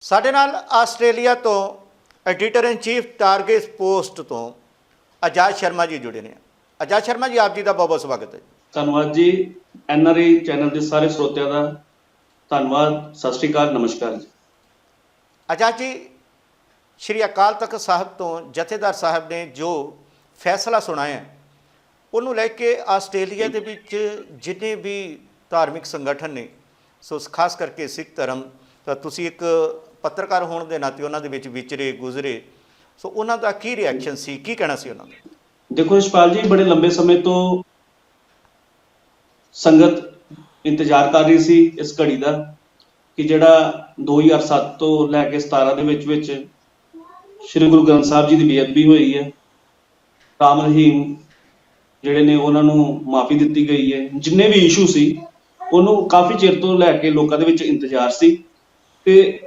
ਸਾਡੇ ਨਾਲ ਆਸਟ੍ਰੇਲੀਆ ਤੋਂ editor in chief target post ਤੋਂ ਆਜ਼ਾਦ ਸ਼ਰਮਾ ਜੀ ਜੁੜੇ ਨੇ। ਆਜ਼ਾਦ ਸ਼ਰਮਾ ਜੀ ਆਪ ਜੀ ਦਾ ਬਹੁਤ ਬਹੁਤ ਸਵਾਗਤ ਹੈ। ਜੀ। ਧੰਨਵਾਦ ਜੀ ਐਨਆਰਆਈ ਚੈਨਲ ਦੇ ਸਾਰੇ ਸਰੋਤਿਆਂ ਦਾ ਧੰਨਵਾਦ। ਸਤਿ ਸ਼੍ਰੀ ਅਕਾਲ ਨਮਸਕਾਰ ਜੀ। ਆਜ਼ਾਦ ਜੀ ਸ਼੍ਰੀ ਅਕਾਲ ਤਖਤ ਸਾਹਿਬ ਤੋਂ ਜਥੇਦਾਰ ਸਾਹਿਬ ਨੇ ਜੋ ਫੈਸਲਾ ਸੁਣਾਇਆ ਉਹਨੂੰ ਲੈ ਕੇ ਆਸਟ੍ਰੇਲੀਆ ਦੇ ਵਿੱਚ ਜਿੰਨੇ ਵੀ ਧਾਰਮਿਕ ਸੰਗਠਨ ਨੇ ਸੋ ਖਾਸ ਕਰਕੇ ਸਿੱਖ ਧਰਮ ਤਾਂ ਤੁਸੀਂ ਇੱਕ ਪੱਤਰਕਾਰ ਹੋਣ ਦੇ ਨਾਤੇ ਉਹਨਾਂ ਦੇ ਵਿੱਚ ਵਿਚਰੇ, ਗੁਜ਼ਰੇ। ਸੋ ਉਹਨਾਂ ਦਾ ਕੀ ਰਿਐਕਸ਼ਨ ਸੀ? ਕੀ ਕਹਿਣਾ ਸੀ ਉਹਨਾਂ ਦਾ ਦੇਖੋ ਇਸ਼ਪਾਲ ਜੀ, ਬੜੇ ਲੰਬੇ ਸਮੇਂ ਤੋਂ ਸੰਗਤ ਇੰਤਜ਼ਾਰ ਕਰ ਰਹੀ ਸੀ ਇਸ ਘੜੀ ਦਾ ਕਿ ਜਿਹੜਾ 2007 ਤੋਂ ਲੈ ਕੇ 17 ਦੇ ਵਿੱਚ ਵਿੱਚ ਸ੍ਰੀ ਗੁਰੂ ਗ੍ਰੰਥ ਸਾਹਿਬ ਜੀ ਦੀ ਬੇਅਦਬੀ ਹੋਈ ਹੈ। ਰਾਮ ਰਹੀਮ ਜਿਹੜੇ ਨੇ ਉਹਨਾਂ ਨੂੰ ਮਾਫੀ ਦਿੱਤੀ ਗਈ ਹੈ। ਜਿੰਨੇ ਵੀ ਇਸ਼ੂ ਸੀ, ਉਹਨੂੰ ਕਾਫੀ ਚਿਰ ਤੋਂ ਲੈ ਕੇ ਲੋਕਾਂ ਦੇ ਵਿੱਚ ਇੰਤਜ਼ਾਰ ਸੀ। ਤੇ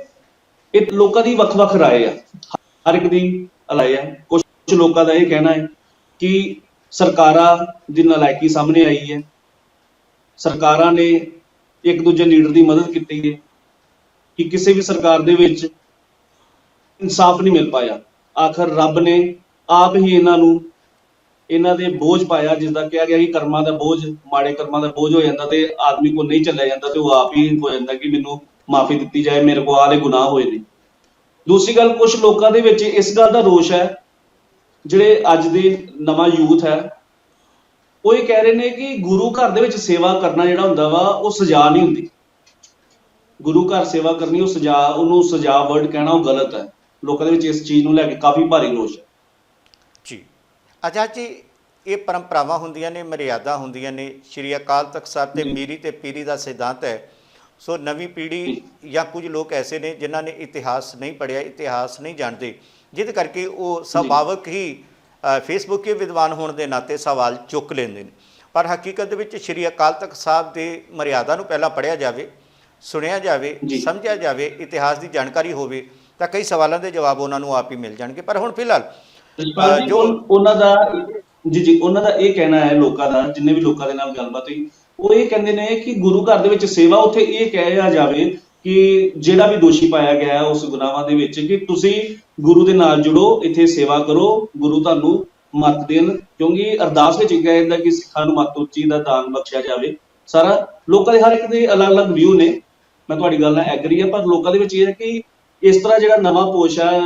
ਇਹ ਲੋਕਾਂ ਦੀ ਵੱਖ-ਵੱਖ رائے ਆ ਹਰ ਇੱਕ ਦੀ ਅਲਾਈ ਹੈ ਕੁਝ ਲੋਕਾਂ ਦਾ ਇਹ ਕਹਿਣਾ ਹੈ ਕਿ ਸਰਕਾਰਾਂ ਦੀ ਨਲਾਇਕੀ ਸਾਹਮਣੇ ਆਈ ਹੈ ਸਰਕਾਰਾਂ ਨੇ ਇੱਕ ਦੂਜੇ ਲੀਡਰ ਦੀ ਮਦਦ ਕੀਤੀ ਹੈ ਕਿ ਕਿਸੇ ਵੀ ਸਰਕਾਰ ਦੇ ਵਿੱਚ ਇਨਸਾਫ ਨਹੀਂ ਮਿਲ ਪਾਇਆ ਆਖਰ ਰੱਬ ਨੇ ਆਪ ਹੀ ਇਹਨਾਂ ਨੂੰ ਇਹਨਾਂ ਦੇ ਬੋਝ ਪਾਇਆ ਜਿਸ ਦਾ ਕਿਹਾ ਗਿਆ ਕਿ ਕਰਮਾਂ ਦਾ ਬੋਝ ਮਾੜੇ ਕਰਮਾਂ ਦਾ ਬੋਝ ਹੋ ਜਾਂਦਾ ਤੇ ਆਦਮੀ ਕੋ ਨਹੀਂ ਚੱਲਿਆ ਜਾਂਦਾ ਤੇ ਉਹ ਆਪ ਹੀ ਹੋ ਜਾਂਦਾ ਕਿ ਮੈਨੂੰ ਮਾਫੀ ਦਿੱਤੀ ਜਾਏ ਮੇਰੇ ਕੋ ਆਲੇ ਗੁਨਾਹ ਹੋਏ ਨੇ। ਦੂਸਰੀ ਗੱਲ ਕੁਝ ਲੋਕਾਂ ਦੇ ਵਿੱਚ ਇਸ ਗੱਲ ਦਾ ਰੋਸ਼ ਹੈ ਜਿਹੜੇ ਅੱਜ ਦੇ ਨਵਾਂ ਯੂਥ ਹੈ ਉਹ ਇਹ ਕਹਿ ਰਹੇ ਨੇ ਕਿ ਗੁਰੂ ਘਰ ਦੇ ਵਿੱਚ ਸੇਵਾ ਕਰਨਾ ਜਿਹੜਾ ਹੁੰਦਾ ਵਾ ਉਹ ਸਜ਼ਾ ਨਹੀਂ ਹੁੰਦੀ। ਗੁਰੂ ਘਰ ਸੇਵਾ ਕਰਨੀ ਉਹ ਸਜ਼ਾ ਉਹਨੂੰ ਸਜ਼ਾ ਵਰਡ ਕਹਿਣਾ ਉਹ ਗਲਤ ਹੈ। ਲੋਕਾਂ ਦੇ ਵਿੱਚ ਇਸ ਚੀਜ਼ ਨੂੰ ਲੈ ਕੇ ਕਾਫੀ ਭਾਰੀ ਰੋਸ਼ ਹੈ। ਜੀ। ਆਜ਼ਾਦ ਜੀ ਇਹ ਪਰੰਪਰਾਵਾਂ ਹੁੰਦੀਆਂ ਨੇ ਮਰਿਆਦਾ ਹੁੰਦੀਆਂ ਨੇ। ਸ਼੍ਰੀ ਅਕਾਲ ਤਖਤ ਸਾਹਿਬ ਤੇ। ਮੀਰੀ ਤੇ ਪੀਰੀ ਦਾ ਸਿਧਾਂਤ ਹੈ ਸੋ ਨਵੀਂ ਪੀੜ੍ਹੀ ਜਾਂ ਕੁਝ ਲੋਕ ਐਸੇ ਨੇ ਜਿਨ੍ਹਾਂ ਨੇ ਇਤਿਹਾਸ ਨਹੀਂ ਪੜ੍ਹਿਆ ਇਤਿਹਾਸ ਨਹੀਂ ਜਾਣਦੇ। ਜਿਹਦੇ ਕਰਕੇ ਉਹ ਸੁਭਾਵਕ ਹੀ ਫੇਸਬੁੱਕ ਦੇ ਵਿਦਵਾਨ ਹੋਣ ਦੇ ਨਾਤੇ ਸਵਾਲ ਚੁੱਕ ਲੈਂਦੇ ਨੇ। ਪਰ ਹਕੀਕਤ ਦੇ ਵਿੱਚ ਸ਼੍ਰੀ ਅਕਾਲ ਤਖਤ ਸਾਹਿਬ ਦੇ ਮਰਿਆਦਾ ਨੂੰ ਪਹਿਲਾਂ ਪੜ੍ਹਿਆ ਜਾਵੇ ਸੁਣਿਆ ਜਾਵੇ। ਸਮਝਿਆ ਜਾਵੇ ਇਤਿਹਾਸ ਦੀ ਜਾਣਕਾਰੀ ਹੋਵੇ ਤਾਂ ਕਈ ਸਵਾਲਾਂ ਦੇ ਜਵਾਬ ਉਹਨਾਂ ਨੂੰ ਆਪ ਹੀ ਮਿਲ ਜਾਣਗੇ। ਪਰ ਹੁਣ ਫਿਲਹਾਲ ਜੀ, ਜੋ- ਉਹ- ਉਹਨਾਂ ਦਾ ਜੀ ਜੀ ਉਹਨਾਂ ਦਾ ਇਹ ਕਹਿਣਾ ਹੈ ਲੋਕਾਂ ਦਾ ਜਿੰਨੇ ਵੀ ਲੋਕਾਂ ਦੇ ਨਾਲ ਗੱਲਬਾਤ ਹੋਈ ਉਹ ਇਹ ਕਹਿੰਦੇ ਨੇ ਕਿ ਗੁਰੂ ਘਰ ਦੇ ਵਿੱਚ ਸੇਵਾ ਉੱਥੇ ਇਹ ਕਿਹਾ ਜਾਵੇ ਕਿ ਜਿਹੜਾ ਵੀ ਦੋਸ਼ੀ ਪਾਇਆ ਗਿਆ ਹੈ ਉਸ ਗੁਨਾਹਾਂ ਦੇ ਵਿੱਚ ਕਿ ਤੁਸੀਂ ਗੁਰੂ ਦੇ ਨਾਲ ਜੁੜੋ, ਇੱਥੇ ਸੇਵਾ ਕਰੋ, ਗੁਰੂ ਤੁਹਾਨੂੰ ਮੱਤ ਦੇਣ। ਕਿਉਂਕਿ ਅਰਦਾਸ ਵਿੱਚ ਕਿਹਾ ਜਾਂਦਾ ਕਿ ਸਿੱਖਾਂ ਨੂੰ ਮੱਤ ਉੱਚੀ ਦਾ ਦਾਨ ਬਖਸ਼ਿਆ ਜਾਵੇ। ਸਾਰਾ ਲੋਕਾਂ ਦੇ ਹਰ ਇੱਕ ਦੇ ਅਲੱਗ-ਅਲੱਗ ਵਿਊ ਨੇ। ਮੈਂ ਤੁਹਾਡੀ ਗੱਲ ਨਾਲ ਐਗਰੀ ਆ ਪਰ ਲੋਕਾਂ ਦੇ ਵਿੱਚ ਇਹ ਹੈ ਕਿ ਇਸ ਤਰ੍ਹਾਂ ਜਿਹੜਾ ਨਵਾਂ ਪੋਸ਼ ਹੈ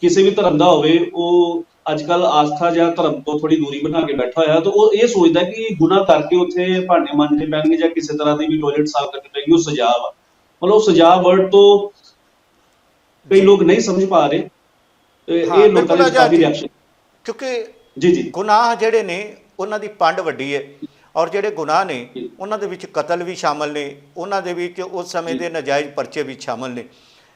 ਕਿਸੇ ਵੀ ਧਰਮ ਦਾ ਹੋਵੇ, ਉਹ ਅੱਜ ਕੱਲ ਆਸਥਾ ਜਾਂ ਧਰਮ ਤੋਂ ਥੋੜੀ ਦੂਰੀ ਬਣਾ ਕੇ ਬੈਠਾ ਹੋਇਆ ਤਾਂ ਉਹ ਇਹ ਸੋਚਦਾ ਕਿ ਗੁਨਾਹ ਕਰਕੇ ਉੱਥੇ ਭਾਂਡੇ ਮਾਂਜਣੇ ਪੈਣਗੇ ਜਾਂ ਕਿਸੇ ਤਰ੍ਹਾਂ ਦੀ ਵੀ ਟਾਇਲਟ ਸਾਫ਼ ਕਰਨੀ ਪੈਗੀ ਉਹ ਸਜ਼ਾ ਵਾ ਮਤਲਬ ਉਹ ਸਜ਼ਾ ਵਰਡ ਤੋਂ ਕਈ ਲੋਕ ਨਹੀਂ ਸਮਝ ਪਾ ਰਹੇ ਇਹ ਲੋਕਾਂ ਦੇ ਕਾਫੀ। ਰਿਐਕਸ਼ਨ ਕਿਉਂਕਿ ਜੀ ਜੀ। ਗੁਨਾਹ ਜਿਹੜੇ ਨੇ ਉਹਨਾਂ ਦੀ ਪੰਡ ਵੱਡੀ ਹੈ ਔਰ ਜਿਹੜੇ ਗੁਨਾਹ ਨੇ ਉਹਨਾਂ ਦੇ ਵਿੱਚ ਕਤਲ ਵੀ ਸ਼ਾਮਲ ਨੇ ਉਹਨਾਂ ਦੇ ਵਿੱਚ ਉਸ ਸਮੇਂ ਦੇ ਨਜਾਇਜ਼ ਪਰਚੇ ਵੀ ਸ਼ਾਮਲ ਨੇ।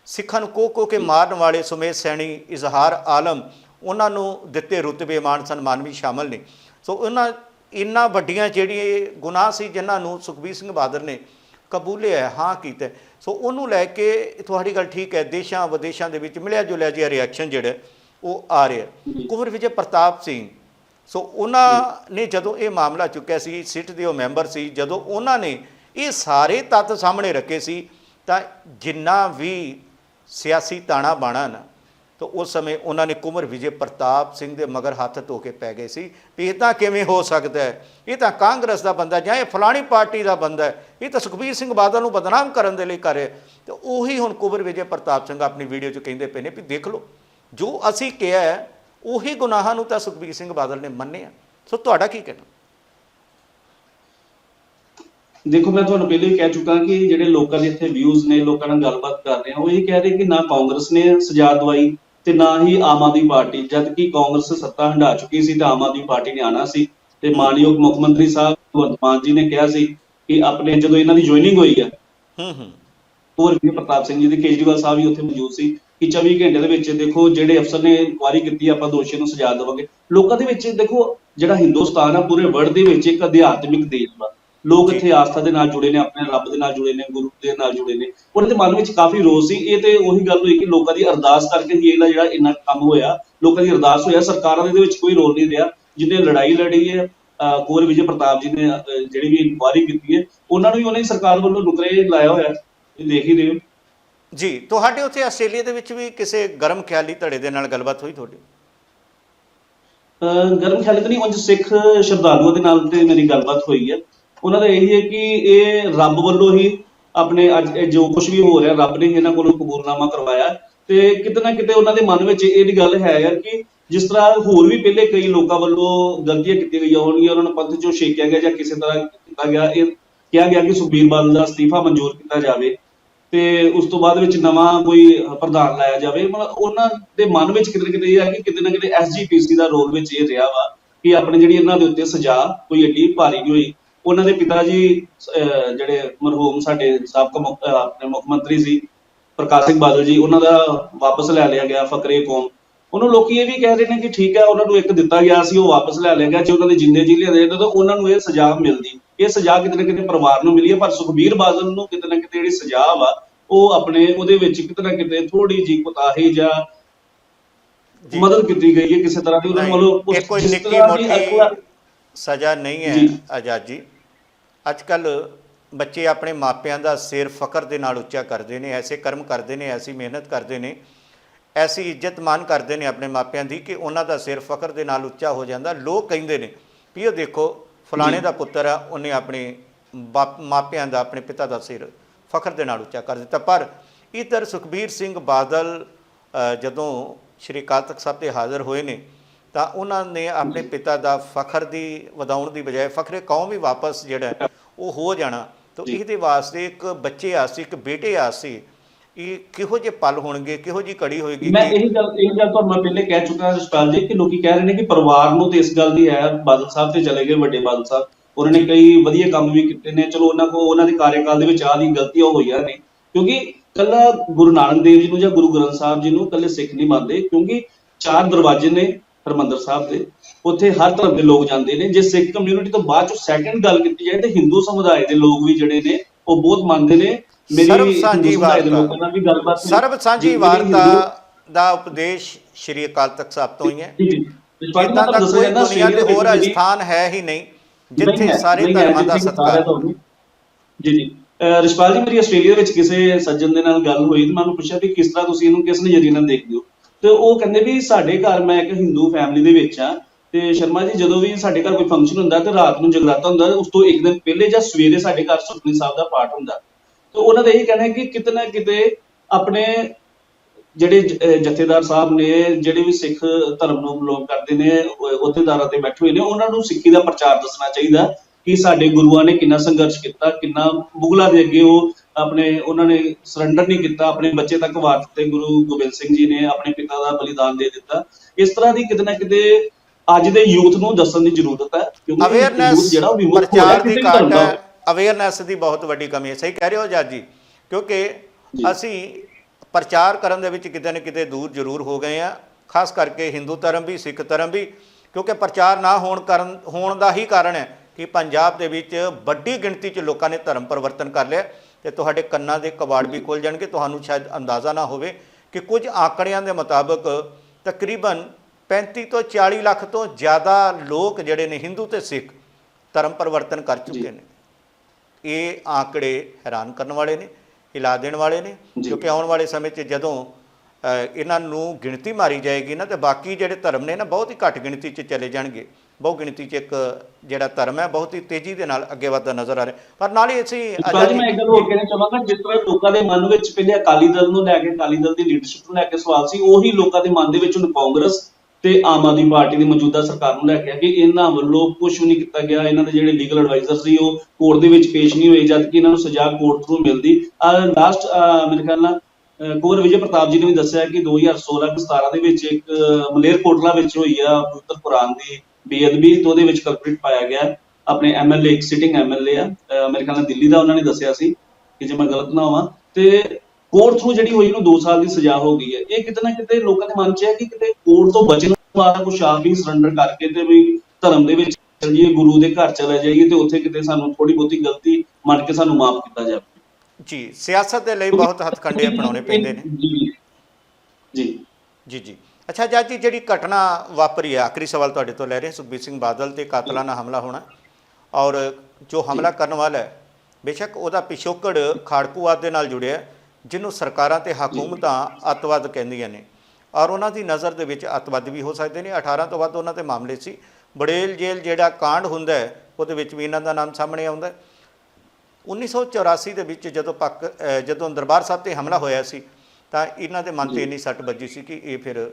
ਸਿੱਖਾਂ ਨੂੰ ਕੋ ਕੋ ਕੇ ਮਾਰਨ ਵਾਲੇ ਸੁਮੇਧ ਸੈਣੀ ਇਜ਼ਹਾਰ ਆਲਮ ਉਹਨਾਂ ਨੂੰ ਦਿੱਤੇ ਰੁਤਬੇ ਮਾਨ ਸਨਮਾਨ ਵੀ ਸ਼ਾਮਲ ਨੇ ਸੋ ਉਹਨਾਂ ਇੰਨਾ ਵੱਡੀਆਂ ਜਿਹੜੀਆਂ ਗੁਨਾਹ ਸੀ ਜਿਨ੍ਹਾਂ ਨੂੰ ਸੁਖਬੀਰ ਸਿੰਘ ਬਾਦਲ ਨੇ ਕਬੂਲਿਆ ਹਾਂ ਕੀਤਾ ਸੋ ਉਹਨੂੰ ਲੈ ਕੇ ਤੁਹਾਡੀ ਗੱਲ ਠੀਕ ਹੈ, ਦੇਸ਼ਾਂ ਵਿਦੇਸ਼ਾਂ ਦੇ ਵਿੱਚ ਮਿਲਿਆ ਜੁਲਿਆ ਜਿਹਾ ਰਿਐਕਸ਼ਨ ਜਿਹੜਾ ਉਹ ਆ ਰਿਹਾ ਜੀ। ਕੁੰਵਰ ਵਿਜੇ ਪ੍ਰਤਾਪ ਸਿੰਘ, ਸੋ ਉਹਨਾਂ ਨੇ ਜਦੋਂ ਇਹ ਮਾਮਲਾ ਚੁੱਕਿਆ ਸੀ, ਸਿੱਟ ਦੇ ਉਹ ਮੈਂਬਰ ਸੀ, ਜਦੋਂ ਉਹਨਾਂ ਨੇ ਇਹ ਸਾਰੇ ਤੱਤ ਸਾਹਮਣੇ ਰੱਖੇ ਸੀ, ਤਾਂ ਜਿੰਨਾ ਵੀ ਸਿਆਸੀ ਤਾਣਾ ਬਾਣਾ ਨਾ ਤਾਂ ਉਸ ਸਮੇਂ ਉਹਨਾਂ ਨੇ ਕੁੰਵਰ ਵਿਜੇ ਪ੍ਰਤਾਪ ਸਿੰਘ ਦੇ ਮਗਰ ਹੱਥ ਧੋ ਕੇ ਪੈ ਗਏ ਸੀ। ਵੀ ਇਹ ਤਾਂ ਕਿਵੇਂ ਹੋ ਸਕਦਾ ਹੈ? ਇਹ ਤਾਂ ਕਾਂਗਰਸ ਦਾ ਬੰਦਾ ਜਾਂ ਇਹ ਫਲਾਣੀ ਪਾਰਟੀ ਦਾ ਬੰਦਾ ਹੈ? ਇਹ ਤਾਂ ਸੁਖਬੀਰ ਸਿੰਘ ਬਾਦਲ ਨੂੰ ਬਦਨਾਮ ਕਰਨ ਦੇ ਲਈ ਕਰ ਰਿਹਾ ਤੇ ਉਹੀ ਹੁਣ ਕੁੰਵਰ ਵਿਜੇ ਪ੍ਰਤਾਪ ਸਿੰਘ ਆਪਣੀ ਵੀਡੀਓ 'ਚ ਕਹਿੰਦੇ ਪਏ ਨੇ ਵੀ ਦੇਖ ਲਓ ਜੋ ਅਸੀਂ ਕਿਹਾ ਹੈ, ਉਹੀ ਗੁਨਾਹਾਂ ਨੂੰ ਤਾਂ ਸੁਖਬੀਰ ਸਿੰਘ ਬਾਦਲ ਨੇ ਮੰਨਿਆ। ਸੋ ਤੁਹਾਡਾ ਕੀ ਕਹਿਣਾ? ਦੇਖੋ ਮੈਂ ਤੁਹਾਨੂੰ ਪਹਿਲੇ ਹੀ ਕਹਿ ਚੁੱਕਾ ਕਿ ਜਿਹੜੇ ਲੋਕਾਂ ਦੇ ਇੱਥੇ ਵਿਊਜ਼ ਨੇ ਲੋਕਾਂ ਨਾਲ ਗੱਲਬਾਤ ਕਰ ਰਹੇ ਆ ਉਹ ਇਹ ਕਹਿ ਰਹੇ ਕਿ ਨਾ ਕਾਂਗਰਸ ਨੇ ਸਜ਼ਾ ਦਵਾਈ ਤੇ ਨਾ ਹੀ ਆਮ ਆਦਮੀ ਪਾਰਟੀ ਜਦ ਕਿ ਕਾਂਗਰਸ ਸੱਤਾ ਹੰਢਾ ਚੁੱਕੀ ਸੀ ਤਾਂ ਆਮ ਆਦਮੀ ਪਾਰਟੀ ਨੇ ਆਣਾ ਸੀ ਤੇ ਮਾਨਯੋਗ ਮੁੱਖ ਮੰਤਰੀ ਸਾਹਿਬ ਭਗਵੰਤ ਜੀ ਨੇ ਕਿਹਾ ਸੀ ਕਿ ਆਪਣੇ ਜਦੋਂ ਇਹਨਾਂ ਦੀ ਜੁਆਇਨਿੰਗ ਹੋਈ ਹੈ ਹੂੰ ਹੂੰ। ਹੋਰ ਵੀ ਪ੍ਰਤਾਪ ਸਿੰਘ ਜੀ ਦੇ ਕੇਜਰੀਵਾਲ ਸਾਹਿਬ ਵੀ ਉੱਥੇ ਮੌਜੂਦ ਸੀ ਕਿ 24 ਘੰਟੇ ਦੇ ਵਿੱਚ ਦੇਖੋ ਜਿਹੜੇ ਅਫਸਰ ਨੇ ਇਨਕੁਆਰੀ ਕੀਤੀ ਆਪਾਂ ਦੋਸ਼ੀ ਨੂੰ ਸਜ਼ਾ ਦੇਵਾਂਗੇ। ਲੋਕਾਂ ਦੇ ਵਿੱਚ ਦੇਖੋ ਜਿਹੜਾ ਹਿੰਦੁਸਤਾਨ ਆ ਪੂਰੇ ਵਰਲਡ ਦੇ ਵਿੱਚ ਇੱਕ ਅਧਿਆਤਮਿਕ ਦੇਸ਼ ਵਾ। ਲੋਕ। ਇੱਥੇ ਆਸਥਾ ਦੇ ਨਾਲ ਜੁੜੇ ਨੇ ਆਪਣੇ ਰੱਬ ਦੇ ਨਾਲ ਜੁੜੇ ਨੇ ਗੁਰੂ ਦੇ ਨਾਲ ਜੁੜੇ ਨੇ। ਉਹਨਾਂ ਦੇ ਮਨ ਵਿੱਚ ਕਾਫੀ ਰੋਸ ਸੀ। ਇਹ ਤੇ ਉਹੀ ਗੱਲ ਹੋਈ ਕਿ ਲੋਕਾਂ ਦੀ ਅਰਦਾਸ ਕਰਕੇ ਹੀ ਇਹਦਾ ਜਿਹੜਾ ਇੰਨਾ ਕੰਮ ਹੋਇਆ ਲੋਕਾਂ ਦੀ ਅਰਦਾਸ ਹੋਇਆ। ਸਰਕਾਰਾਂ ਦੇ ਵਿੱਚ ਕੋਈ ਰੋਲ ਨਹੀਂ ਰਿਹਾ। ਜਿਹਨੇ ਲੜਾਈ ਲੜੀ ਹੈ ਕੁੰਵਰ ਵਿਜੇ ਪ੍ਰਤਾਪ ਜੀ ਨੇ ਜਿਹੜੀ ਵੀ ਇਨਕੁਆਰੀ ਕੀਤੀ ਹੈ ਉਹਨਾਂ ਨੂੰ ਵੀ ਉਹਨੇ ਸਰਕਾਰ ਵੱਲੋਂ ਨੁਕਰੇ ਲਾਇਆ ਹੋਇਆ। ਇਹ ਦੇਖ ਹੀ ਰਹੇ ਹੋ। ਜੀ ਤੁਹਾਡੇ ਉੱਥੇ ਆਸਟ੍ਰੇਲੀਆ ਦੇ ਵਿੱਚ ਵੀ ਕਿਸੇ ਗਰਮ ਖਿਆਲੀ ਧੜੇ ਦੇ ਨਾਲ ਗੱਲਬਾਤ ਹੋਈ ਤੁਹਾਡੀ? ਗਰਮ ਖਿਆਲੇ ਤਾਂ ਨਹੀਂ ਉਂਝ ਸਿੱਖ ਸ਼ਰਧਾਲੂਆਂ ਦੇ ਨਾਲ ਤੇ ਮੇਰੀ ਗੱਲਬਾਤ ਹੋਈ ਹੈ। ਉਹਨਾਂ ਦਾ ਇਹੀ ਹੈ ਕਿ ਇਹ ਰੱਬ ਵੱਲੋਂ ਹੀ ਆਪਣੇ ਅੱਜ ਇਹ ਜੋ ਕੁਝ ਵੀ ਹੋ ਰਿਹਾ, ਰੱਬ ਨੇ ਇਹਨਾਂ ਕੋਲੋਂ ਕਬੂਲਨਾਮਾ ਕਰਵਾਇਆ। ਤੇ ਕਿਤੇ ਨਾ ਕਿਤੇ ਉਹਨਾਂ ਦੇ ਮਨ ਵਿੱਚ ਇਹਦੀ ਗੱਲ ਹੈ ਯਾਰ ਕਿ ਜਿਸ ਤਰ੍ਹਾਂ ਹੋਰ ਵੀ ਪਹਿਲੇ ਕਈ ਲੋਕਾਂ ਵੱਲੋਂ ਗਲਤੀਆਂ ਕੀਤੀਆਂ ਗਈਆਂ ਹੋਣਗੀਆਂ, ਉਹਨਾਂ ਨੂੰ ਪੰਥ ਚੋਂ ਛੇਕਿਆ ਗਿਆ ਜਾਂ ਕਿਸੇ ਤਰ੍ਹਾਂ ਕੀਤਾ ਗਿਆ, ਇਹ ਕਿਹਾ ਗਿਆ ਕਿ ਸੁਖਬੀਰ ਬਾਦਲ ਦਾ ਅਸਤੀਫਾ ਮਨਜ਼ੂਰ ਕੀਤਾ ਜਾਵੇ ਤੇ ਉਸ ਤੋਂ ਬਾਅਦ ਵਿੱਚ ਨਵਾਂ ਕੋਈ ਪ੍ਰਧਾਨ ਲਾਇਆ ਜਾਵੇ, ਮਤਲਬ ਉਹਨਾਂ ਦੇ ਮਨ ਵਿੱਚ ਕਿਤੇ ਨਾ ਕਿਤੇ ਇਹ ਹੈ ਕਿ ਕਿਤੇ ਨਾ ਕਿਤੇ ਐਸਜੀਪੀਸੀ ਦਾ ਰੋਲ ਵਿੱਚ ਇਹ ਰਿਹਾ ਵਾ ਕਿ ਆਪਣੇ ਜਿਹੜੀ ਇਹਨਾਂ ਦੇ ਉੱਤੇ ਸਜ਼ਾ ਕੋਈ ਏਡੀ ਭਾਰੀ ਨਹੀਂ ਹੋਈ। ਉਹਨਾਂ ਦੇ ਪਿਤਾ ਜੀ ਜਿਹੜੇ ਮਰਹੂਮ ਸਾਡੇ ਸਾਬਕਾ ਆਪਣੇ ਮੁੱਖ ਮੰਤਰੀ ਸੀ ਪ੍ਰਕਾਸ਼ ਸਿੰਘ ਬਾਦਲ ਜੀ ਉਹਨਾਂ ਦਾ ਵਾਪਸ ਲੈ ਲਿਆ ਗਿਆ ਫਕਰੇ ਕੌਮ। ਉਹਨੂੰ ਲੋਕੀ ਇਹ ਵੀ ਕਹਿ ਰਹੇ ਨੇ ਕਿ ਠੀਕ ਹੈ ਉਹਨਾਂ ਨੂੰ ਇੱਕ ਦਿੱਤਾ ਗਿਆ ਸੀ ਉਹ ਵਾਪਸ ਲੈ ਲਿਆ ਗਿਆ ਜੇ ਉਹਨਾਂ ਦੇ ਜਿੰਦੇ ਜੀ ਲਿਆਦੇ ਤਾਂ ਉਹਨਾਂ ਨੂੰ ਇਹ ਸਜ਼ਾ ਮਿਲਦੀ। ਇਹ ਸਜ਼ਾ ਕਿਤੇ ਨਾ ਕਿਤੇ ਪਰਿਵਾਰ ਨੂੰ ਮਿਲੀ ਹੈ ਪਰ ਸੁਖਬੀਰ ਬਾਦਲ ਨੂੰ ਕਿਤੇ ਨਾ ਕਿਤੇ ਜਿਹੜੀ ਸਜ਼ਾ ਵਾ ਉਹ ਆਪਣੇ ਉਹਦੇ ਵਿੱਚ ਕਿਤੇ ਨਾ ਕਿਤੇ ਥੋੜੀ ਜੀ ਕੁਤਾਹੀ ਜਾਂ। ਮਦਦ ਕੀਤੀ ਗਈ ਹੈ ਕਿਸੇ ਤਰ੍ਹਾਂ ਦੀ। ਉਹਨਾਂ ਇਹ ਕੋਈ ਨਿੱਕੀ ਦੀ ਮੋਟੀ ਸਜ਼ਾ ਨਹੀਂ ਹੈ। ਆਜ਼ਾਦ ਜੀ ਅੱਜ ਕੱਲ ਬੱਚੇ ਆਪਣੇ ਮਾਪਿਆਂ ਦਾ ਸਿਰ ਫਖਰ ਦੇ ਨਾਲ ਉੱਚਾ ਕਰਦੇ ਨੇ ਐਸੇ ਕਰਮ ਕਰਦੇ ਨੇ ਐਸੀ ਮਿਹਨਤ ਕਰਦੇ ਨੇ ਐਸੀ ਇੱਜ਼ਤ ਮਾਨ ਕਰਦੇ ਨੇ ਆਪਣੇ ਮਾਪਿਆਂ ਦੀ ਕਿ ਉਹਨਾਂ ਦਾ ਸਿਰ ਫਖਰ ਦੇ ਨਾਲ ਉੱਚਾ ਹੋ ਜਾਂਦਾ ਲੋਕ ਕਹਿੰਦੇ ਨੇ ਵੀ ਉਹ ਦੇਖੋ ਫਲਾਣੇ। ਦਾ ਪੁੱਤਰ ਆ ਉਹਨੇ ਆਪਣੇ ਮਾਪਿਆਂ ਦਾ ਆਪਣੇ ਪਿਤਾ ਦਾ ਸਿਰ ਫਖਰ ਦੇ ਨਾਲ ਉੱਚਾ ਕਰ ਦਿੱਤਾ ਪਰ ਇਧਰ ਸੁਖਬੀਰ ਸਿੰਘ ਬਾਦਲ ਜਦੋਂ ਸ਼੍ਰੀ ਅਕਾਲ ਤਖਤ ਸਾਹਿਬ ਤੇ ਹਾਜ਼ਰ ਹੋਏ ਨੇ ਤਾਂ ਉਹਨਾਂ ਨੇ ਆਪਣੇ ਪਿਤਾ ਦਾ ਫਖਰ ਦੀ ਵਧਾਉਣ ਦੀ ਬਜਾਏ ਫਖਰੇ ਕੌਮ ਹੀ ਵਾਪਸ ਜਿਹੜਾ ਉਹ ਹੋ ਜਾਣਾ। ਤਾਂ ਜੀ। ਇਹਦੇ ਵਾਸਤੇ ਇੱਕ ਬੱਚੇ ਆਸੀ ਇੱਕ ਬੇਟੇ ਆਸੀ ਇਹ ਕਿਹੋ ਜਿਹੇ ਪਲ ਹੋਣਗੇ ਕਿਹੋ ਜਿਹੀ ਕੜੀ ਹੋਏਗੀ ਮੈਂ ਇਹੀ ਗੱਲ ਇਹੀ ਗੱਲ ਤੁਹਾਨੂੰ ਮੈਂ ਪਹਿਲੇ ਕਹਿ ਚੁੱਕਾ ਹਾਂ ਰਿਸ਼ਪਾਲ ਜੀ ਕਿ ਲੋਕੀ ਕਹਿ ਰਹੇ ਨੇ ਕਿ ਪਰਿਵਾਰ ਨੂੰ ਤੇ ਇਸ ਗੱਲ ਦੀ ਹੈ ਬਾਦਲ ਸਾਹਿਬ ਤੇ ਚਲੇ ਗਏ ਵੱਡੇ ਬਾਦਲ ਸਾਹਿਬ। ਉਹਨਾਂ ਨੇ ਕਈ ਵਧੀਆ ਕੰਮ ਵੀ ਕੀਤੇ ਨੇ। ਚਲੋ ਉਹਨਾਂ ਕੋ ਉਹਨਾਂ ਦੇ ਕਾਰਜਕਾਲ ਦੇ ਵਿੱਚ ਆਹ ਦੀ ਗਲਤੀਆਂ ਹੋਈਆਂ ਨੇ। ਕਿਉਂਕਿ ਕੱਲਾ ਗੁਰੂ ਨਾਨਕ ਦੇਵ ਜੀ ਨੂੰ ਜਾਂ ਗੁਰੂ ਗ੍ਰੰਥ ਸਾਹਿਬ ਜੀ ਨੂੰ ਕੱਲੇ ਸਿੱਖ ਨਹੀਂ ਮੰਨਦੇ ਕਿਉਂਕਿ ਚਾਰ ਦਰਵਾਜ਼ੇ ਨੇ ਹਰਮੰਦਰ ਸਾਹਿਬ ਦੇ ਉੱਥੇ ਹਰ ਧਰਮ ਦੇ ਲੋਕ ਜਾਂਦੇ ਨੇ ਜੇ ਸਿੱਖ ਕਮਿਊਨਿਟੀ ਤੋਂ ਬਾਅਦ ਚ ਸੈਕੰਡ ਗੱਲ ਕੀਤੀ ਜਾਏ ਤੇ ਹਿੰਦੂ ਸਮੁਦਾਇ ਦੇ ਲੋਕ ਵੀ ਜਿਹੜੇ ਨੇ ਉਹ ਬਹੁਤ ਮੰਨਦੇ ਨੇ। ਮੇਰੀ ਸਾਂਝੀ ਵਾਰਤਾ। ਸਰਬ ਸਾਂਝੀ ਵਾਰਤਾ ਦਾ ਉਪਦੇਸ਼ ਸ਼੍ਰੀ ਅਕਾਲ ਤਖਤ ਸਾਹਿਬ ਤੋਂ ਹੀ ਹੈ। ਇਦਾਂ ਦਾ ਕੋਈ ਦੁਨੀਆ ਦੇ ਹੋਰ ਸਥਾਨ ਹੈ ਹੀ ਨਹੀਂ ਜਿੱਥੇ ਸਾਰੇ ਧਰਮਾਂ ਦਾ ਸਤਿਕਾਰ। ਜੀ ਜੀ। ਰਿਸ਼ਪਾਲ ਜੀ ਮੇਰੀ ਆਸਟ੍ਰੇਲੀਆ ਵਿੱਚ ਕਿਸੇ ਸੱਜਣ ਦੇ ਨਾਲ ਗੱਲ ਹੋਈ ਤੇ ਮੈਂ ਉਹਨੂੰ ਪੁੱਛਿਆ ਵੀ ਕਿਸ ਤਰ੍ਹਾਂ ਤੁਸੀਂ ਇਹਨੂੰ ਕਿਸ ਨਜ਼ਰੀਏ ਨਾਲ ਦੇਖਦੇ ਹੋ? ਤੇ ਉਹ ਕਹਿੰਦੇ ਵੀ ਸਾਡੇ ਘਰ ਮੈਂ ਇੱਕ ਹਿੰਦੂ ਫੈਮਿਲੀ ਦੇ ਵਿੱਚ ਆ ਤੇ ਸ਼ਰਮਾ ਜੀ, ਜਦੋਂ ਵੀ ਸਾਡੇ ਘਰ ਕੋਈ ਫੰਕਸ਼ਨ ਹੁੰਦਾ ਤੇ ਰਾਤ ਨੂੰ ਜਗਰਾਤਾ ਹੁੰਦਾ, ਉਸ ਤੋਂ ਇੱਕ ਦਿਨ ਪਹਿਲੇ ਜਾਂ ਸਵੇਰੇ ਸਾਡੇ ਘਰ ਸੁਖਮਨੀ ਸਾਹਿਬ ਦਾ ਪਾਠ ਹੁੰਦਾ। ਤੇ ਉਹਨਾਂ ਦਾ ਇਹ ਕਹਿਣਾ ਹੈ ਕਿ ਕਿਤੇ ਨਾ ਕਿਤੇ ਆਪਣੇ ਜਿਹੜੇ ਜਥੇਦਾਰ ਸਾਹਿਬ ਨੇ, ਜਿਹੜੇ ਵੀ ਸਿੱਖ ਧਰਮ ਨੂੰ ਬਿਲੋਂਗ ਕਰਦੇ ਨੇ, ਉਹ- ਤੇ ਬੈਠੇ ਹੋਏ ਨੇ, ਉਹਨਾਂ ਨੂੰ ਸਿੱਖੀ ਦਾ ਪ੍ਰਚਾਰ ਦੱਸਣਾ ਚਾਹੀਦਾ ਕਿ ਸਾਡੇ ਗੁਰੂਆਂ ਨੇ ਕਿੰਨਾ ਸੰਘਰਸ਼ ਕੀਤਾ, ਕਿੰਨਾ ਮੁਗਲਾਂ ਦੇ ਅੱਗੇ ਉਹ ਆਪਣੇ ਉਹਨਾਂ ਨੇ ਸਰੈਂਡਰ ਨਹੀਂ ਕੀਤਾ ਆਪਣੇ ਬੱਚੇ ਤੱਕ ਵਾਰ ਦਿੱਤੇ ਗੁਰੂ ਗੋਬਿੰਦ ਸਿੰਘ ਜੀ ਨੇ ਆਪਣੇ ਪਿਤਾ ਦਾ ਬਲੀਦਾਨ ਦੇ ਦਿੱਤਾ। ਇਸ ਤਰ੍ਹਾਂ ਦੀ ਕਿਤੇ ਨਾ ਕਿਤੇ ਅੱਜ ਦੇ ਯੂਥ ਨੂੰ ਦੱਸਣ ਦੀ ਜ਼ਰੂਰਤ ਹੈ ਕਿਉਂਕਿ ਅਵੇਅਰਨੈਸ ਜਿਹੜਾ ਉਹ ਵਿਮੁਖ ਹੋ ਰਿਹਾ ਪ੍ਰਚਾਰ ਦੀ ਘਾਟ। ਹੈ। ਅਵੇਅਰਨੈਸ ਬਹੁਤ ਵੱਡੀ ਕਮੀ ਹੈ। ਸਹੀ ਕਹਿ ਰਹੇ ਹੋ ਜੱਜ ਜੀ? ਕਿਉਂਕਿ। ਅਸੀਂ ਪ੍ਰਚਾਰ ਕਰਨ ਦੇ ਵਿੱਚ ਕਿਤੇ ਨਾ ਕਿਤੇ ਦੂਰ ਜ਼ਰੂਰ ਹੋ ਗਏ ਆ ਖਾਸ ਕਰਕੇ ਹਿੰਦੂ ਧਰਮ ਵੀ ਸਿੱਖ ਧਰਮ ਵੀ ਕਿਉਂਕਿ ਪ੍ਰਚਾਰ ਨਾ ਹੋਣ ਕਾਰਨ ਹੋਣ ਦਾ ਹੀ ਕਾਰਨ ਹੈ ਕਿ ਪੰਜਾਬ ਦੇ ਵਿੱਚ ਵੱਡੀ ਗਿਣਤੀ 'ਚ ਲੋਕਾਂ ਨੇ ਧਰਮ ਪਰਿਵਰਤਨ ਕਰ ਲਿਆ। ਤੇ ਤੁਹਾਡੇ ਕੰਨਾਂ ਦੇ ਕਵਾੜ ਵੀ ਖੁੱਲ ਜਾਣਗੇ ਤੁਹਾਨੂੰ ਸ਼ਾਇਦ ਅੰਦਾਜ਼ਾ ਨਾ ਹੋਵੇ ਕਿ ਕੁਝ ਆંકੜਿਆਂ ਦੇ ਮੁਤਾਬਕ ਤਕਰੀਬਨ 35 ਤੋਂ 40 ਲੱਖ ਤੋਂ ਜ਼ਿਆਦਾ ਲੋਕ ਜਿਹੜੇ ਨੇ ਹਿੰਦੂ ਤੇ ਸਿੱਖ ਧਰਮ ਪਰਿਵਰਤਨ ਕਰ। ਚੁੱਕੇ ਨੇ ਇਹ ਆંકੜੇ ਹੈਰਾਨ ਕਰਨ ਵਾਲੇ ਨੇ ਹਿਲਾ ਦੇਣ ਵਾਲੇ ਨੇ। ਕਿਉਂਕਿ ਆਉਣ ਵਾਲੇ ਸਮੇਂ 'ਚ ਜਦੋਂ ਇਹਨਾਂ ਨੂੰ ਗਿਣਤੀ ਮਾਰੀ ਜਾਏਗੀ ਨਾ ਤੇ ਬਾਕੀ ਜਿਹੜੇ ਧਰਮ ਨੇ ਨਾ ਬਹੁਤ ਹੀ ਘੱਟ ਗਿਣਤੀ 'ਚ ਚਲੇ ਜਾਣਗੇ ਬਹੁ ਗਿਣਤੀ 'ਚ ਇੱਕ ਜਿਹੜਾ ਧਰਮ ਹੈ ਬਹੁਤ ਹੀ ਤੇਜ਼ੀ ਦੇ ਨਾਲ ਅੱਗੇ ਵੱਧਦਾ ਨਜ਼ਰ ਆ ਰਿਹਾ। ਪਰ ਨਾਲ ਹੀ ਅਸੀਂ ਪਰ ਜੀ ਮੈਂ ਇੱਕ ਗੱਲ ਹੋਰ ਕਹਿਣਾ ਚਾਹਾਂਗਾ ਜਿਸ ਤਰ੍ਹਾਂ ਲੋਕਾਂ ਦੇ ਮਨ ਵਿੱਚ ਪਹਿਲੇ ਅਕਾਲੀ ਦਲ ਨੂੰ ਲੈ ਕੇ ਅਕਾਲੀ ਦਲ ਦੀ ਲੀਡਰਸ਼ਿਪ ਨੂੰ ਲੈ ਕੇ ਸਵਾਲ ਸੀ ਉਹੀ ਲੋਕਾਂ ਦੇ ਮਨ ਦੇ ਵਿੱਚ ਹੁਣ ਕਾਂਗਰਸ ਤੇ ਆਮ ਆਦਮੀ ਪਾਰਟੀ ਦੀ ਮੌਜੂਦਾ ਸਰਕਾਰ ਨੂੰ ਲੈ ਕੇ ਕਿ ਇਹਨਾਂ ਵੱਲੋਂ ਕੁਝ ਵੀ ਨਹੀਂ ਕੀਤਾ ਗਿਆ। ਇਹਨਾਂ ਦੇ ਜਿਹੜੇ ਲੀਗਲ ਐਡਵਾਈਜ਼ਰ ਸੀ ਉਹ ਕੋਰਟ ਦੇ ਵਿੱਚ ਪੇਸ਼ ਨਹੀਂ ਹੋਏ ਜਦ ਕਿ ਇਹਨਾਂ ਨੂੰ ਸਜ਼ਾ ਕੋਰਟ ਥਰੂ ਮਿਲਦੀ। ਲਾਸਟ ਮੇਰੇ ਖਿਆਲ ਨਾਲ ਕੁੰਵਰ ਵਿਜੇ ਪ੍ਰਤਾਪ ਜੀ ਨੇ ਵੀ ਦੱਸਿਆ ਕਿ 2016 ਕਿ 17 ਦੇ ਵਿੱਚ ਇੱਕ ਅਹ, ਮਲੇਰਕੋਟਲਾ ਵਿੱਚ ਹੋਈ ਆ ਪਵਿੱਤਰ ਕੁਰਾਨ ਦੀ ਬੇਅਦਬੀ ਤੋਂ ਉਹਦੇ ਵਿੱਚ ਕਲਪ੍ਰਿਟ ਪਾਇਆ ਗਿਆ। ਆਪਣੇ ਐਮਐਲਏ ਇੱਕ ਸਿਟਿੰਗ ਐਮਐਲਏ ਆ। ਮੇਰੇ ਖਿਆਲ ਨਾਲ ਦਿੱਲੀ ਦਾ ਉਹਨਾਂ ਨੇ ਦੱਸਿਆ ਸੀ ਕਿ ਜੇ ਮੈਂ ਗਲਤ ਨਾ ਹੋਵਾਂ। ਤੇ ਕੋਰਟ ਥਰੂ ਜਿਹੜੀ ਹੋਈ ਨੂੰ 2 ਸਾਲ ਦੀ ਸਜ਼ਾ ਹੋ ਗਈ ਹੈ। ਇਹ ਕਿਤੇ ਨਾ ਕਿਤੇ ਲੋਕਾਂ ਦੇ ਮਨ 'ਚ ਹੈ ਕਿ ਕਿਤੇ ਕੋਰਟ ਤੋਂ ਬਚਣ ਵਾਲਾ ਕੁਛ ਆਪ ਹੀ ਸਰੈਂਡਰ ਕਰਕੇ ਤੇ ਵੀ ਧਰਮ ਦੇ ਵਿੱਚ ਚੱਲ ਜਾਈਏ ਗੁਰੂ ਦੇ ਘਰ ਚਲੇ ਜਾਈਏ ਤੇ ਉੱਥੇ ਕਿਤੇ ਸਾਨੂੰ ਥੋੜੀ ਬਹੁਤੀ ਗਲਤੀ ਮੰਨ ਕੇ ਸਾਨੂੰ ਮਾਫ ਕੀਤਾ ਜਾਵੇ। ਜੀ ਸਿਆਸਤ ਦੇ ਲਈ ਬਹੁਤ ਹੱਥਕੰਡੇ ਅਪਣਾਉਣੇ ਪੈਂਦੇ ਨੇ। ਜੀ ਜੀ। ਅੱਛਾ ਜੱਜ ਜੀ ਜਿਹੜੀ ਘਟਨਾ ਵਾਪਰੀ ਹੈ ਆਖਰੀ ਸਵਾਲ ਤੁਹਾਡੇ ਤੋਂ ਲੈ ਰਹੇ ਸੁਖਬੀਰ ਸਿੰਘ ਬਾਦਲ ਤੇ ਕਾਤਲਾਨਾ ਹਮਲਾ ਹੋਣਾ। ਔਰ ਜੋ ਹਮਲਾ ਕਰਨ ਵਾਲਾ ਹੈ ਬੇਸ਼ੱਕ ਉਹਦਾ ਪਿਛੋਕੜ ਖਾੜਕੂਵਾਦ ਦੇ ਨਾਲ ਜੁੜਿਆ ਜਿਹਨੂੰ ਸਰਕਾਰਾਂ ਤੇ ਹਕੂਮਤਾਂ ਅੱਤਵਾਦ ਕਹਿੰਦੀਆਂ ਨੇ। ਔਰ ਉਹਨਾਂ ਦੀ ਨਜ਼ਰ ਦੇ ਵਿੱਚ ਅੱਤਵਾਦ ਵੀ ਹੋ ਸਕਦੇ ਨੇ। 18 ਤੋਂ ਵੱਧ ਉਹਨਾਂ ਤੇ ਮਾਮਲੇ ਸੀ। ਬੜੇਲ ਜੇਲ੍ਹ ਜਿਹੜਾ ਕਾਂਡ ਹੁੰਦਾ ਹੈ ਉਹਦੇ ਵਿੱਚ ਵੀ ਇਹਨਾਂ ਦਾ ਨਾਮ ਸਾਹਮਣੇ ਆਉਂਦਾ ਹੈ। 1984 ਦੇ ਵਿੱਚ ਜਦੋਂ ਪਾਕ ਜਦੋਂ ਦਰਬਾਰ ਸਾਹਿਬ ਤੇ ਹਮਲਾ ਹੋਇਆ ਸੀ ਤਾਂ ਇਹਨਾਂ ਦੇ ਮਨ ਤੇ ਇੰਨੀ ਸੱਟ ਵੱਜੀ ਸੀ ਕਿ ਇਹ ਫਿਰ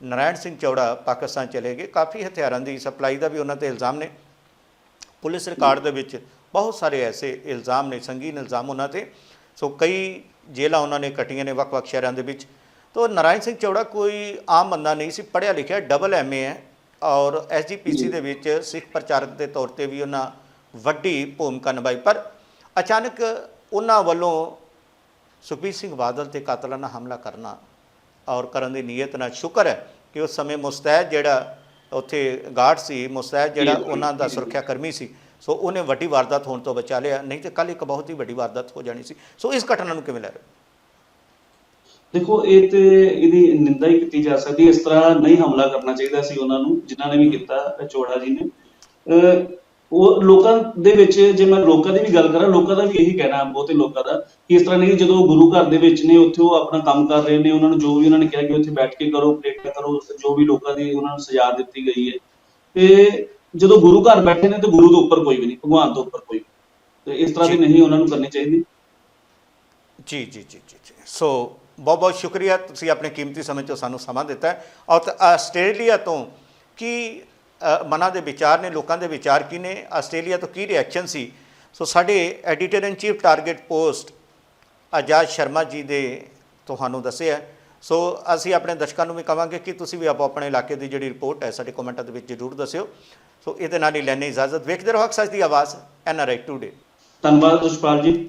ਨਰਾਇਣ ਸਿੰਘ ਚੌੜਾ ਪਾਕਿਸਤਾਨ ਚਲੇ ਗਏ। ਕਾਫੀ ਹਥਿਆਰਾਂ ਦੀ ਸਪਲਾਈ ਦਾ ਵੀ ਉਹਨਾਂ ਤੇ ਇਲਜ਼ਾਮ ਨੇ। ਪੁਲਿਸ ਰਿਕਾਰਡ ਦੇ ਵਿੱਚ ਬਹੁਤ ਸਾਰੇ ਐਸੇ ਇਲਜ਼ਾਮ ਨੇ ਸੰਗੀਨ ਇਲਜ਼ਾਮ ਉਹਨਾਂ ਤੇ। ਸੋ ਕਈ ਜੇਲ੍ਹਾਂ ਉਹਨਾਂ ਨੇ ਕੱਟੀਆਂ ਨੇ ਵੱਖ-ਵੱਖ ਸ਼ਹਿਰਾਂ ਦੇ ਵਿੱਚ। ਤੋ ਨਰਾਇਣ ਸਿੰਘ ਚੌੜਾ ਕੋਈ ਆਮ ਬੰਦਾ ਨਹੀਂ ਸੀ ਪੜ੍ਹਿਆ ਲਿਖਿਆ ਡਬਲ ਐਮਏ ਹੈ ਔਰ ਐਸਜੀਪੀਸੀ ਦੇ ਵਿੱਚ ਸਿੱਖ ਪ੍ਰਚਾਰਕ ਦੇ ਤੌਰ ਤੇ ਵੀ ਉਹਨਾਂ ਵੱਡੀ ਭੂਮਿਕਾ ਨਿਭਾਈ। ਪਰ ਅਚਾਨਕ ਉਹਨਾਂ ਵੱਲੋਂ ਸੁਖਬੀਰ ਸਿੰਘ ਬਾਦਲ ਤੇ ਕਾਤਲਾਨਾ ਹਮਲਾ ਕਰਨਾ ਔਰ ਕਰਨ ਦੀ ਨੀਅਤ ਨਾਲ ਸ਼ੁਕਰ ਹੈ ਕਿ ਉਸ ਸਮੇਂ ਮੁਸਤੈਦ ਜਿਹੜਾ ਉੱਥੇ ਗਾਰਡ ਸੀ ਮੁਸਤੈਦ ਜਿਹੜਾ ਉਹਨਾਂ ਦਾ ਸੁਰੱਖਿਆ ਕਰਮੀ ਸੀ। ਸੋ ਉਹਨੇ ਵੱਡੀ ਵਾਰਦਾਤ ਹੋਣ ਤੋਂ ਬਚਾ ਲਿਆ। ਨਹੀਂ ਤੇ ਕੱਲ ਇੱਕ ਬਹੁਤ ਹੀ ਵੱਡੀ ਵਾਰਦਾਤ ਹੋ ਜਾਣੀ ਸੀ। ਸੋ ਇਸ ਘਟਨਾ ਨੂੰ ਕਿਵੇਂ ਲੈ ਰਹੇ? ਦੇਖੋ ਇਹ ਤੇ ਇਹਦੀ ਨਿੰਦਾ ਹੀ ਕੀਤੀ ਜਾ ਸਕਦੀ ਇਸ ਤਰ੍ਹਾਂ ਨਹੀਂ ਹਮਲਾ ਕਰਨਾ ਚਾਹੀਦਾ ਸੀ ਉਹਨਾਂ ਨੂੰ ਜਿਨ੍ਹਾਂ ਨੇ ਵੀ ਕੀਤਾ ਚੋੜਾ ਜੀ ਨੇ। ਉਹ ਲੋਕਾਂ ਦੇ ਵਿੱਚ ਜੇ ਮੈਂ ਲੋਕਾਂ ਦੀ ਵੀ ਗੱਲ ਕਰਾਂ ਲੋਕਾਂ ਦਾ ਵੀ ਇਹੀ ਕਹਿਣਾ ਬਹੁਤੇ ਲੋਕਾਂ ਦਾ ਕਿ ਇਸ ਤਰ੍ਹਾਂ ਨਹੀਂ ਜਦੋਂ ਗੁਰੂ ਘਰ ਦੇ ਵਿੱਚ ਨੇ ਉੱਥੇ ਉਹ ਆਪਣਾ ਕੰਮ ਕਰ ਰਹੇ ਨੇ ਉਹਨਾਂ ਨੂੰ ਜੋ ਵੀ ਉਹਨਾਂ ਨੇ ਕਿਹਾ ਕਿ ਉੱਥੇ ਬੈਠ ਕੇ ਕਰੋ ਪ੍ਰੇਟਾ ਕਰੋ ਜੋ ਵੀ ਲੋਕਾਂ ਦੀ ਉਹਨਾਂ ਨੂੰ ਸਜ਼ਾ ਦਿੱਤੀ ਗਈ ਹੈ। ਤੇ ਜਦੋਂ ਗੁਰੂ ਘਰ ਬੈਠੇ ਨੇ ਤੇ ਗੁਰੂ ਤੋਂ ਉੱਪਰ ਕੋਈ ਵੀ ਨਹੀਂ ਭਗਵਾਨ ਤੋਂ ਉੱਪਰ ਕੋਈ। ਤੇ ਇਸ ਤਰ੍ਹਾਂ ਦੀ। ਨਹੀਂ ਉਹਨਾਂ ਨੂੰ ਕਰਨੀ ਚਾਹੀਦੀ। ਜੀ ਜੀ ਜੀ ਜੀ ਸੋ ਬਹੁਤ ਬਹੁਤ ਸ਼ੁਕਰੀਆ। ਤੁਸੀਂ ਆਪਣੇ ਕੀਮਤੀ ਸਮੇਂ ਚੋਂ ਸਾਨੂੰ ਸਮਾਂ ਦਿੱਤਾ ਔਰ ਆਸਟ੍ਰੇਲੀਆ ਤੋਂ ਕੀ ਮਨਾਂ ਦੇ ਵਿਚਾਰ ਨੇ, ਲੋਕਾਂ ਦੇ ਵਿਚਾਰ ਕੀ ਨੇ, ਆਸਟ੍ਰੇਲੀਆ ਤੋਂ ਕੀ ਰਿਐਕਸ਼ਨ ਸੀ? ਸੋ ਸਾਡੇ editor in chief target post Azad Sharma ji ਦੇ ਤੁਹਾਨੂੰ ਦੱਸਿਆ। ਸੋ ਅਸੀਂ ਆਪਣੇ ਦਰਸ਼ਕਾਂ ਨੂੰ ਵੀ ਕਵਾਂਗੇ ਕਿ ਤੁਸੀਂ ਵੀ ਆਪੋ ਆਪਣੇ ਇਲਾਕੇ ਦੀ ਜਿਹੜੀ ਰਿਪੋਰਟ ਹੈ, ਸਾਡੇ ਕਮੈਂਟਾਂ ਦੇ ਵਿੱਚ ਜ਼ਰੂਰ ਦੱਸਿਓ। ਸੋ ਇਹਦੇ ਨਾਲ ਹੀ ਲੈਣੇ ਇਜਾਜ਼ਤ। ਵੇਖਦੇ ਰਹੋ ਅਕਸਰ ਦੀ ਆਵਾਜ਼ ਐਨਆਰਆਈ ਟੂਡੇ ਧੰਨਵਾਦ ਸੁਸ਼ਪਾਲ ਜੀ।